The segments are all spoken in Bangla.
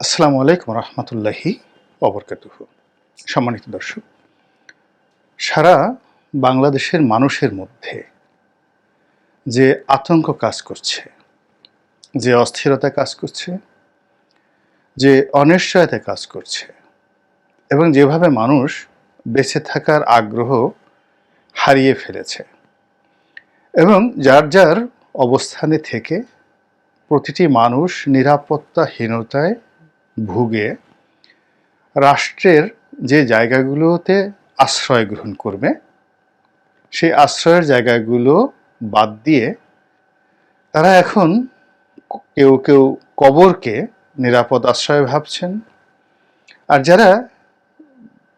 আসসালামু আলাইকুম রহমতুল্লাহি অবরকাতুহ সম্মানিত দর্শক, সারা বাংলাদেশের মানুষের মধ্যে যে আতঙ্ক কাজ করছে, যে অস্থিরতা কাজ করছে, যে অনিশ্চয়তা কাজ করছে এবং যেভাবে মানুষ বেঁচে থাকার আগ্রহ হারিয়ে ফেলেছে এবং যার যার অবস্থানে থেকে প্রতিটি মানুষ নিরাপত্তাহীনতায় ভুগে রাষ্ট্রের যে জায়গাগুলোতে আশ্রয় গ্রহণ করবে, সেই আশ্রয়ের জায়গাগুলো বাদ দিয়ে তারা এখন কেউ কেউ কবরকে নিরাপদ আশ্রয় ভাবছেন। আর যারা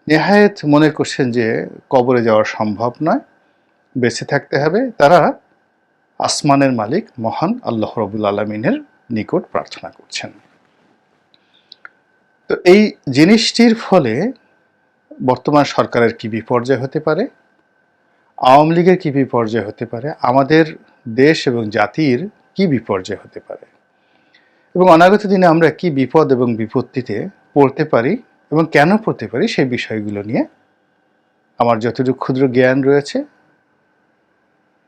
নেহায়েত মনে করছেন যে কবরে যাওয়া সম্ভব নয়, বেঁচে থাকতে হবে, তারা আসমানের মালিক মহান আল্লাহ রবুল আলমিনের নিকট প্রার্থনা করছেন। তো এই জিনিসটির ফলে বর্তমান সরকারের কি বিপর্যয় হতে পারে? আওয়ামী লীগের কী বিপর্যয় হতে পারে? আমাদের দেশ এবং জাতির কি বিপর্যয় হতে পারে? এবং অনাগত দিনে আমরা কি বিপদ এবং বিপত্তিতে পড়তে পারি এবং কেন পড়তে পারি সেই বিষয়গুলো নিয়ে আমার যতটুকু ক্ষুদ্র জ্ঞান রয়েছে,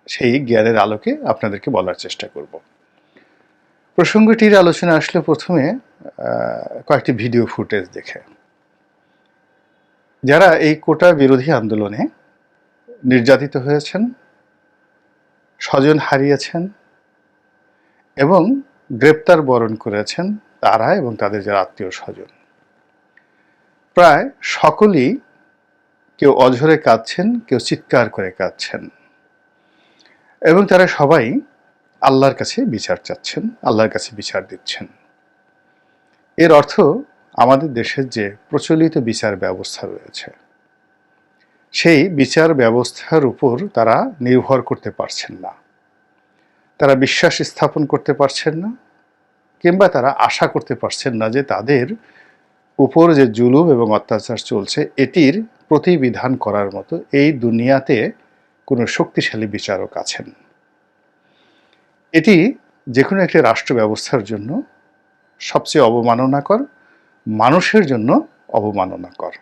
সেই জ্ঞানের আলোকে আপনাদেরকে বলার চেষ্টা করব। প্রসঙ্গটির আলোচনা আসলে প্রথমে কয়েকটি ভিডিও ফুটেজ দেখে। যারা এই কোটা বিরোধী আন্দোলনে নির্যাতিত হয়েছেন, স্বজন হারিয়েছেন এবং গ্রেপ্তার বরণ করেছেন তারা এবং তাদের যারা আত্মীয় স্বজন। প্রায় সকলেই কেউ অঝরে কাঁদছেন, কেউ চিৎকার করে কাঁদছেন এবং তারা সবাই আল্লাহর কাছে বিচার চাচ্ছেন, আল্লাহর কাছে বিচার দিচ্ছেন। এর অর্থ আমাদের দেশের যে প্রচলিত বিচার ব্যবস্থা রয়েছে, সেই বিচার ব্যবস্থার উপর তারা নির্ভর করতে পারছেন না। তারা বিশ্বাস স্থাপন করতে পারছেন না, কিংবা তারা আশা করতে পারছেন না যে তাদের উপর যে জুলুম এবং অত্যাচার চলছে, এটির প্রতিবিধান করার মতো এই দুনিয়াতে কোনো শক্তিশালী বিচারক আছেন। এটি যে কোনো একটি রাষ্ট্র ব্যবস্থার জন্য সবচেয়ে অবমাননাকর, মানুষের জন্য অবমাননাকর।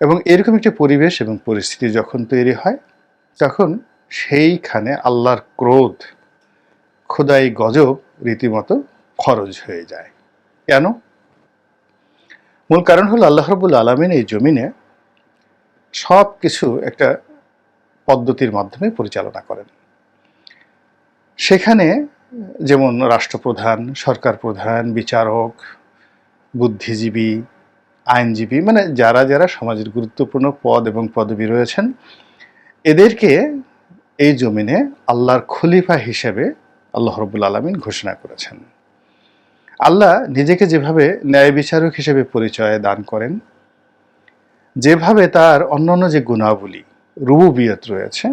এবং এরকম একটি পরিবেশ এবং পরিস্থিতি যখন তৈরি হয়, তখন সেইখানে আল্লাহর ক্রোধ, খোদাই গজব রীতিমতো খরচ হয়ে যায়। কেন? মূল কারণ হলো আল্লাহ রবুল আলমিন এই জমিনে সব কিছু একটা পদ্ধতির মাধ্যমে পরিচালনা করেন। সেখানে যেমন রাষ্ট্রপ্রধান সরকার প্রধান বিচারক, বুদ্ধিজীবী, আইনজীবী মানে যারা যারা সমাজের গুরুত্বপূর্ণ পদ এবং পদবি রয়েছেন, এদেরকে এই জমিনে আল্লাহর খলিফা হিসেবে আল্লাহ রবুল আলমিন ঘোষণা করেছেন। আল্লাহ নিজেকে যেভাবে ন্যায় বিচারক হিসেবে পরিচয় দান করেন, যেভাবে তার অন্যান্য যে গুণাবলী, রুবুবিয়ত রয়েছে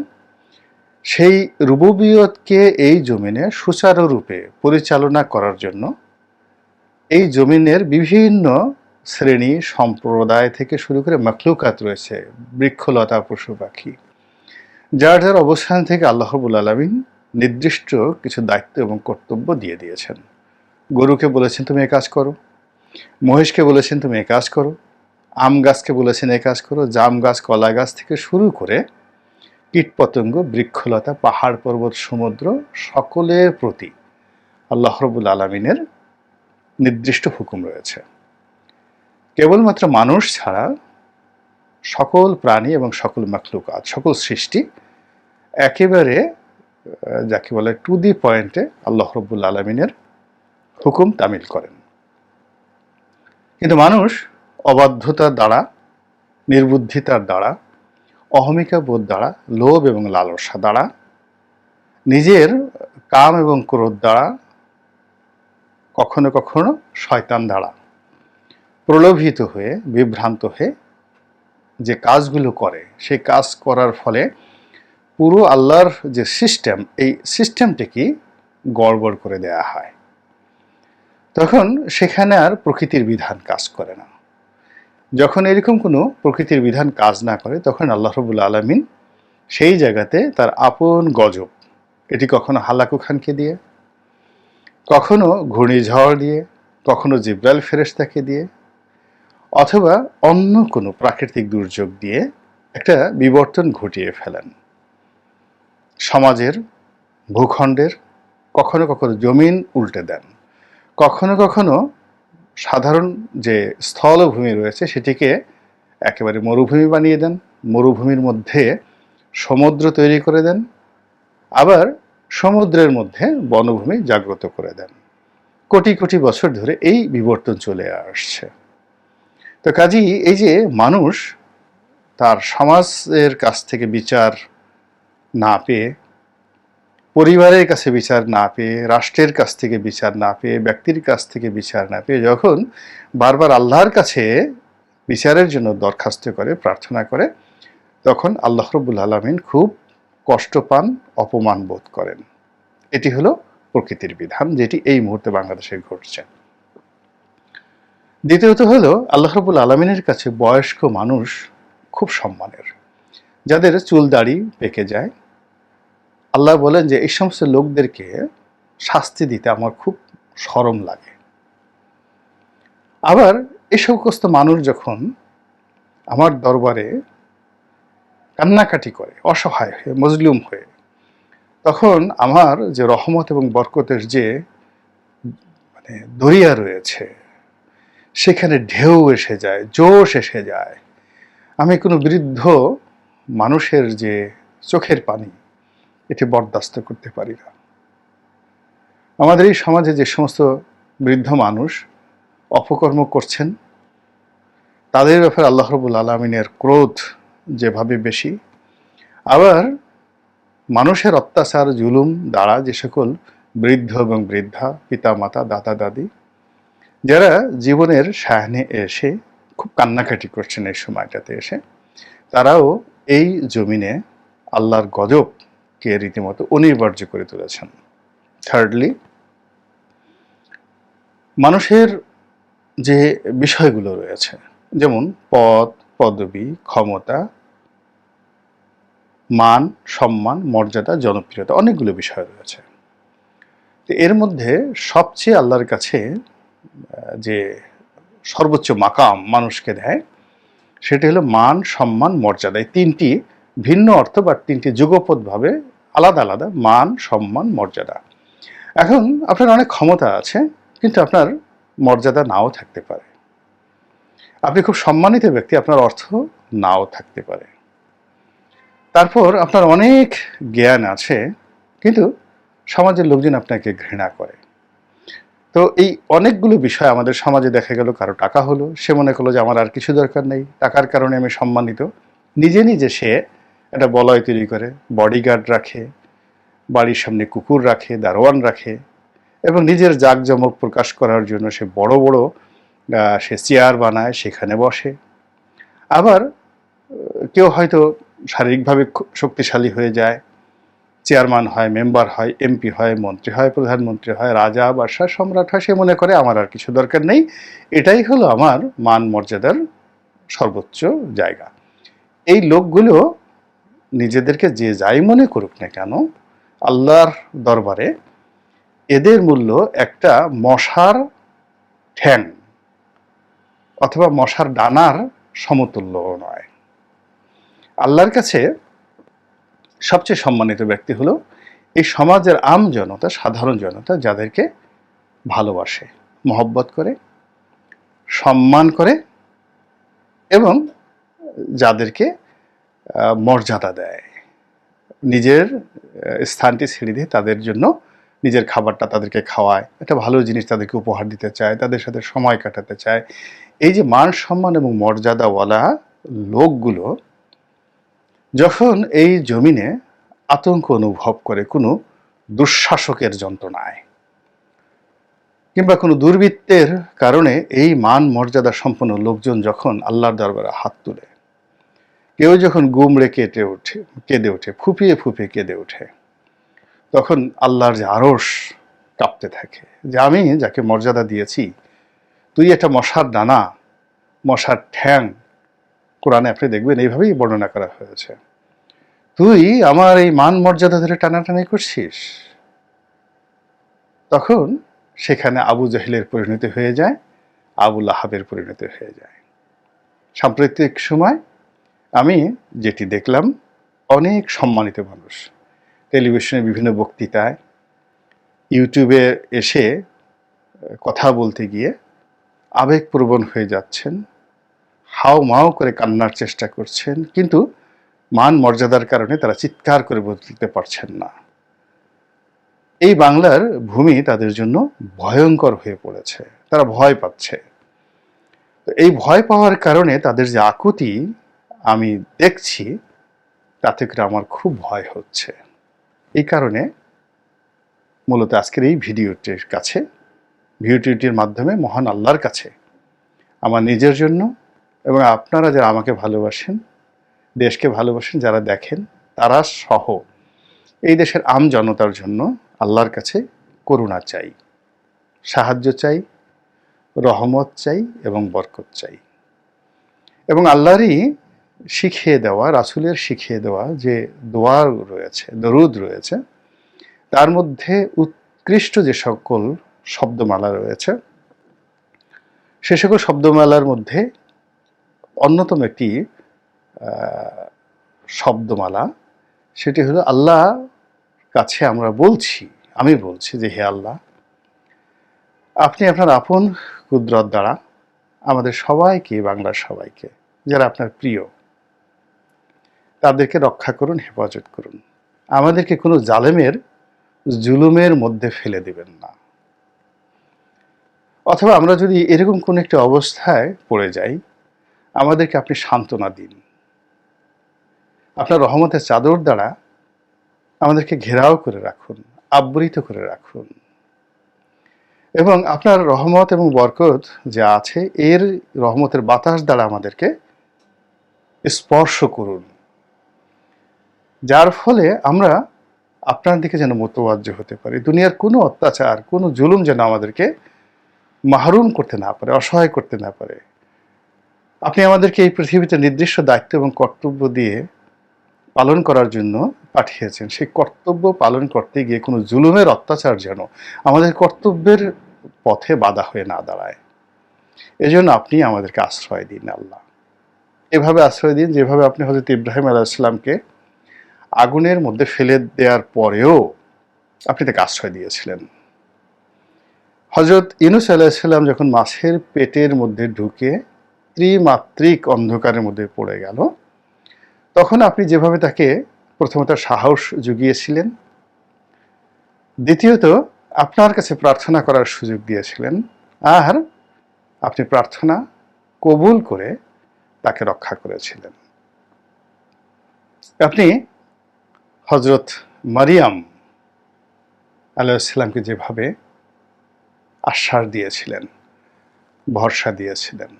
সেই রুবুবিয়তকে এই জমিনে সুচারুরূপে পরিচালনা করার জন্য এই জমিনের বিভিন্ন শ্রেণি সম্প্রদায় থেকে শুরু করে মখলুকাত রয়েছে, বৃক্ষলতা, পশু পাখি। যার যার অবস্থান থেকে আল্লাহবুল আলমিন নির্দিষ্ট কিছু দায়িত্ব এবং কর্তব্য দিয়ে দিয়েছেন। গরুকে বলেছেন, তুমি এ কাজ করো। মহিষকে বলেছেন, তুমি এ কাজ করো। আম গাছকে বলেছেন, এ কাজ করো। জাম গাছ, কলা গাছ থেকে শুরু করে কীটপতঙ্গ, বৃক্ষলতা, পাহাড় পর্বত, সমুদ্র সকলের প্রতি আল্লাহ রবুল আলমিনের নির্দিষ্ট হুকুম রয়েছে। কেবলমাত্র মানুষ ছাড়া সকল প্রাণী এবং সকল মাখলুকাত, সকল সৃষ্টি একেবারে যাকে বলে টু দি পয়েন্টে আল্লাহ রব্বুল আলমিনের হুকুম তামিল করেন। কিন্তু মানুষ অবাধ্যতার দ্বারা, নির্বুদ্ধিতার দ্বারা অহমিকা বোধ দ্বারা, লোভ এবং লালসা দ্বারা, নিজের কাম এবং ক্রোধ দ্বারা, কখনো কখনো শয়তান দ্বারা প্রলোভিত হয়ে, বিভ্রান্ত হয়ে যে কাজগুলো করে, সেই কাজ করার ফলে পুরো আল্লাহর যে সিস্টেম, এই সিস্টেমটিকে গড়বড় করে দেয়া হয়। তখন সেখানে আর প্রকৃতির বিধান কাজ করে না। যখন এরকম কোনো প্রকৃতির বিধান কাজ না করে, তখন আল্লাহ রবুল আলমিন সেই জায়গাতে তার আপন গজব, এটি কখনো হালাকু খানকে দিয়ে, কখনো ঘূর্ণিঝড় দিয়ে, কখনো জিব্রাইল ফেরেশতাকে দিয়ে, অথবা অন্য কোনো প্রাকৃতিক দুর্যোগ দিয়ে একটা বিবর্তন ঘটিয়ে ফেলেন। সমাজের ভূখণ্ডের কখনো কখনো জমিন উল্টে দেন, কখনো কখনো সাধারণ যে স্থলভূমি রয়েছে সেটিকে একেবারে মরুভূমি বানিয়ে দেন, মরুভূমির মধ্যে সমুদ্র তৈরি করে দেন, আবার সমুদ্রের মধ্যে বনভূমি জাগ্রত করে দেন। কোটি কোটি বছর ধরে এই বিবর্তন চলে আসছে। তো কাজী এই যে মানুষ তার সমাজের কাছ থেকে বিচার না পেয়ে পরিবারের কাছে বিচার না পেয়ে, রাষ্ট্রের কাছ থেকে বিচার না পেয়ে, ব্যক্তির কাছ থেকে বিচার না পেয়ে যখন বারবার আল্লাহর কাছে বিচারের জন্য দরখাস্ত করে, প্রার্থনা করে, তখন আল্লাহ রবুল আলমিন খুব কষ্ট পান, অপমান বোধ করেন। এটি হলো প্রকৃতির বিধান, যেটি এই মুহূর্তে বাংলাদেশে ঘটছে। দ্বিতীয়ত হলো, আল্লাহ রবুল আলমিনের কাছে বয়স্ক মানুষ খুব সম্মানের। যাদের চুল দাড়ি পেকে যায় আল্লাহ বলেন যে, এই সমস্ত লোকদেরকে শাস্তি দিতে আমার খুব সরম লাগে। আবার এই সমস্ত মানুষ যখন আমার দরবারে কান্নাকাটি করে, অসহায় হয়ে, মজলুম হয়ে, তখন আমার যে রহমত এবং বরকতের যে মানে দরিয়া রয়েছে, সেখানে ঢেউ এসে যায়, জোশ এসে যায়। আমি কোনো বৃদ্ধ মানুষের যে চোখের পানি এটি বরদাস্ত করতে পারি না। আমাদের এই সমাজে যে সমস্ত বৃদ্ধ মানুষ অপকর্ম করছেন, তাদের ব্যাপারে আল্লাহ রবুল আলমিনের ক্রোধ যেভাবে বেশি, আবার মানুষের অত্যাচার, জুলুম দ্বারা যে সকল বৃদ্ধ এবং বৃদ্ধা পিতা মাতা দাদা, দাদি, যারা জীবনের সায়নে এসে খুব কান্নাকাটি করছেন এই সময়টাতে এসে, তারাও এই জমিনে আল্লাহর গজবকে রীতিমতো অনিবার্য করে তুলেছেন? থার্ডলি মানুষের যে বিষয়গুলো রয়েছে, যেমন পদ পদবি, ক্ষমতা, মান, সম্মান, মর্যাদা, জনপ্রিয়তা, অনেকগুলো বিষয় রয়েছে। তো এর মধ্যে সবচেয়ে আল্লাহর কাছে যে সর্বোচ্চ মাকাম মানুষকে দেয়, সেটি হলো মান, সম্মান, মর্যাদা। এই তিনটি ভিন্ন অর্থ বা তিনটি যুগপদভাবে আলাদা আলাদা মান, সম্মান, মর্যাদা। এখন আপনার অনেক ক্ষমতা আছে, কিন্তু আপনার মর্যাদা নাও থাকতে পারে। আপনি খুব সম্মানিত ব্যক্তি, আপনার অর্থ নাও থাকতে পারে। তারপর আপনার অনেক জ্ঞান আছে, কিন্তু সমাজের লোকজন আপনাকে ঘৃণা করে। তো এই অনেকগুলো বিষয় আমাদের সমাজে দেখা গেল, কারও টাকা হলো, সে মনে করল যে আমার আর কিছু দরকার নেই, টাকার কারণে আমি সম্মানিত। নিজে নিজে সে একটা বলয় তৈরি করে বডিগার্ড রাখে, বাড়ির সামনে কুকুর রাখে, দারোয়ান রাখে এবং নিজের জাঁকজমক প্রকাশ করার জন্য সে বড় বড় সে চেয়ার বানায়, সেখানে বসে। আবার কেউ হয়তো শারীরিকভাবে শক্তিশালী হয়ে যায়, চেয়ারম্যান হয়, মেম্বার হয়, এমপি হয়, মন্ত্রী হয়, প্রধানমন্ত্রী হয়, রাজা, বাদশাহ, সম্রাট হয়, সে মনে করে আমার আর কিছু দরকার নেই। এটাই হলো আমার মান মর্যাদার সর্বোচ্চ জায়গা। এই লোকগুলো নিজেদেরকে যে যাই মনে করুক না কেন, আল্লাহর দরবারে এদের মূল্য একটা মশার ঠ্যাং অথবা মশার ডানার সমতুল্য নয়। আল্লাহর কাছে সবচেয়ে সম্মানিত ব্যক্তি হলো এই সমাজের আম জনতা, সাধারণ জনতা যাদেরকে ভালোবাসে, মহব্বত করে, সম্মান করে এবং যাদেরকে মর্যাদা দেয়। নিজের স্থানটি ছেড়ে দিয়ে তাদের জন্য নিজের খাবারটা তাদেরকে খাওয়ায়। একটা ভালো জিনিস তাদেরকে উপহার দিতে চায়, তাদের সাথে সময় কাটাতে চায়। এই যে মান সম্মান এবং মর্যাদাওয়ালা লোকগুলো, যখন এই জমিনে আতঙ্ক অনুভব করে, কোনো দুঃশাসকের যন্ত্রণায় কিংবা কোনো দুর্বৃত্তের কারণে এই মান মর্যাদা সম্পন্ন লোকজন যখন আল্লাহর দরবারে হাত তুলে কেউ যখন গুমড়ে কেটে ওঠে, কেঁদে ওঠে, ফুপিয়ে ফুপিয়ে কেঁদে ওঠে, তখন আল্লাহর যে আড়স কাঁপতে থাকে যে আমি যাকে মর্যাদা দিয়েছি, তুই একটা মশার ডানা মশার ঠ্যাং, কোরআনে আপনি দেখবেন এইভাবেই বর্ণনা করা হয়েছে। তুই আমার এই মান মর্যাদা ধরে টানাটানি করছিস? তখন সেখানে আবু জাহিলের পরিণতি হয়ে যায় আবুল আহাবের পরিণতি হয়ে যায়। সাম্প্রতিক সময় আমি যেটি দেখলাম, অনেক সম্মানিত মানুষ। টেলিভিশনে বিভিন্ন বক্তৃতায়, ইউটিউবে এসে কথা বলতে গিয়ে আবেগপ্রবণ হয়ে যাচ্ছেন হাও মাও করে কান্নার চেষ্টা করছেন, কিন্তু মান মর্যাদার কারণে তারা চিৎকার করে বলতে পারছেন না। এই বাংলার ভূমি তাদের জন্য ভয়ঙ্কর হয়ে পড়েছে, তারা ভয় পাচ্ছে। এই ভয় পাওয়ার কারণে তাদের যে আকুতি আমি দেখছি তাতে করে আমার খুব ভয় হচ্ছে। এই কারণে মূলত আজকের এই ভিডিওটির কাছে, ভিডিওটির মাধ্যমে মহান আল্লাহর কাছে আমার নিজের জন্য এবং আপনারা যারা আমাকে ভালোবাসেন, দেশকে ভালোবাসেন, যারা দেখেন, তারা সহ এই দেশের আম জনতার জন্য আল্লাহর কাছে করুণা চাই, সাহায্য চাই, রহমত চাই এবং বরকত চাই। এবং আল্লাহরই শিখিয়ে দেওয়া, রাসুলের শিখিয়ে দেওয়া যে দোয়া রয়েছে, দরুদ রয়েছে, তার মধ্যে উৎকৃষ্ট যে সকল শব্দমালা রয়েছে, সে সকল শব্দমালার মধ্যে অন্যতম একটি শব্দমালা, সেটি হলো আল্লাহ কাছে আমরা বলছি, আমি বলছি যে হে আল্লাহ, আপনি আপনার আপন কুদরত দ্বারা আমাদের সবাইকে, বাংলার সবাইকে, যারা আপনার প্রিয় তাদেরকে রক্ষা করুন, হেফাজত করুন। আমাদেরকে কোনো জালেমের জুলুমের মধ্যে ফেলে দিবেন না। অথবা আমরা যদি এরকম কোন একটি অবস্থায় পড়ে যাই, আমাদেরকে আপনি সান্ত্বনা দিন। আপনার রহমতের চাদর দ্বারা আমাদেরকে ঘেরাও করে রাখুন, আবৃত করে রাখুন। এবং আপনার রহমত এবং বরকত যে আছে, এর রহমতের বাতাস দ্বারা আমাদেরকে স্পর্শ করুন। যার ফলে আমরা আপনার দিকে যেন মতবাজ্য হতে পারি। দুনিয়ার কোনো অত্যাচার, কোনো জুলুম যেন আমাদেরকে মাহরুম করতে না পারে, অসহায় করতে না পারে। আপনি আমাদেরকে এই পৃথিবীতে নির্দিষ্ট দায়িত্ব এবং কর্তব্য দিয়ে পালন করার জন্য পাঠিয়েছেন। সেই কর্তব্য পালন করতে গিয়ে কোনো জুলুমের অত্যাচার যেন আমাদের কর্তব্যের পথে বাধা হয়ে না দাঁড়ায়। এজন্য আপনি আমাদেরকে আশ্রয় দিন আল্লাহ। এভাবে আশ্রয় দিন যেভাবে আপনি হজরত ইব্রাহিম আলাইসাল্লামকে আগুনের মধ্যে ফেলে দেওয়ার পরেও আপনি তাকে আশ্রয় দিয়েছিলেন। হজরত ইনুস আলাহিসাল্লাম যখন মাছের পেটের মধ্যে ঢুকে ত্রিমাত্রিক অন্ধকারের মধ্যে পড়ে গেল, তখন আপনি যেভাবে তাকে প্রথমত সাহস জুগিয়েছিলেন, দ্বিতীয়ত আপনার কাছে প্রার্থনা করার সুযোগ দিয়েছিলেন, আর আপনি প্রার্থনা কবুল করে তাকে রক্ষা করেছিলেন। আপনি হজরত মারিয়াম আলাইসাল্লামকে যেভাবে আশ্বাস দিয়েছিলেন, ভরসা দিয়েছিলেন,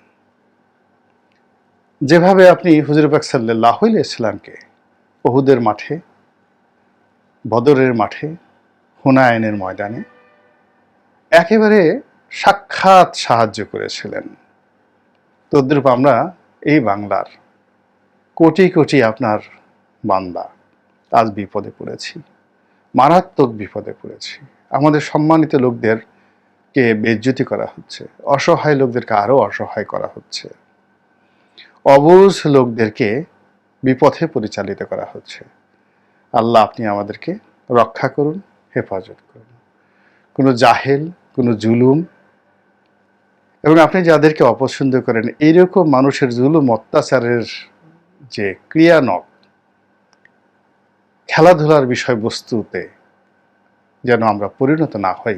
যেভাবে আপনি হুজুর পাক সাল্লাহ ইসলামকে বহুদের মাঠে, বদরের মাঠে, হুনায়নের ময়দানে একেবারে সাক্ষাৎ সাহায্য করেছিলেন। তদ্রূপ আমরা এই বাংলার কোটি কোটি আপনার বান্দা আজ বিপদে পড়েছি। মারাত্মক বিপদে পড়েছি। আমাদের সম্মানিত লোকদেরকে বেজ্জুতি করা হচ্ছে। অসহায় লোকদেরকে আরও অসহায় করা হচ্ছে। অবুজ লোকদেরকে বিপথে পরিচালিত করা হচ্ছে। আল্লাহ আপনি আমাদেরকে রক্ষা করুন, হেফাজত করুন। কোনো জাহেল, কোনো জুলুম, এবং আপনি যাদেরকে অপছন্দ করেন এইরকম মানুষের জুলুম, অত্যাচারের যে ক্রিয়ানক খেলাধুলার বিষয়বস্তুতে যেন আমরা পরিণত না হই,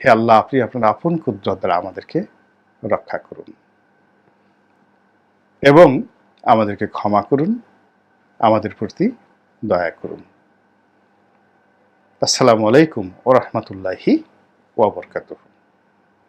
হে আল্লাহ আপনি আপনার আপন কুদ্রত দ্বারা আমাদেরকে রক্ষা করুন এবং আমাদেরকে ক্ষমা করুন, আমাদের প্রতি দয়া করুন। আসসালামু আলাইকুম ও রহমতুল্লাহি ওবরকাতুহ